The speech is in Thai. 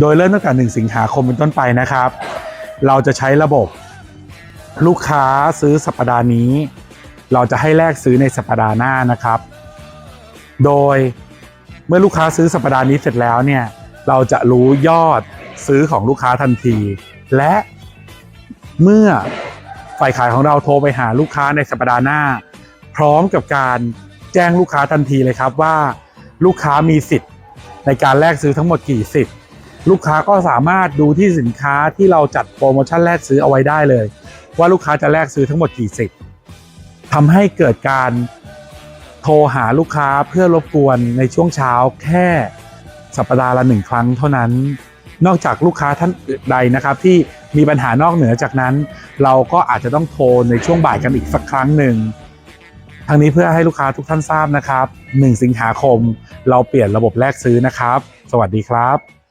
โดยเริ่มตั้งแต่ 1 สิงหาคมเป็นต้นไปนะครับ เราจะใช้ระบบลูกค้าซื้อสัปดาห์นี้ เราจะให้แลกซื้อในสัปดาห์หน้านะครับ โดยเมื่อลูกค้าซื้อสัปดาห์นี้เสร็จแล้วเนี่ยเราจะรู้ยอดซื้อของลูกค้าทันที และเมื่อฝ่ายขายของเราโทรไปหาลูกค้าในสัปดาห์หน้า พร้อมกับการแจ้งลูกค้าทันทีเลยครับว่า ลูกค้ามีสิทธิ์ในการแลกซื้อทั้งหมดกี่สิทธิ์ ลูกค้าก็สามารถดูที่สินค้าที่เราจัดโปรโมชั่นแลกซื้อเอาไว้ได้เลย ว่าลูกค้าจะแลกซื้อทั้งหมดกี่สิทธิ์ทำให้เกิดการโทรหาลูกค้าเพื่อรบกวนในช่วงเช้าแค่สัปดาห์ละหนึ่งครั้งเท่านั้น นอกจากลูกค้าท่านใดนะครับ ที่มีปัญหานอกเหนือจากนั้น เราก็อาจจะต้องโทรในช่วงบ่ายกันอีกสักครั้งหนึ่งทางนี้เพื่อให้ลูกค้าทุกท่านทราบนะครับ 1 สิงหาคม เราเปลี่ยนระบบแลกซื้อนะครับ สวัสดีครับ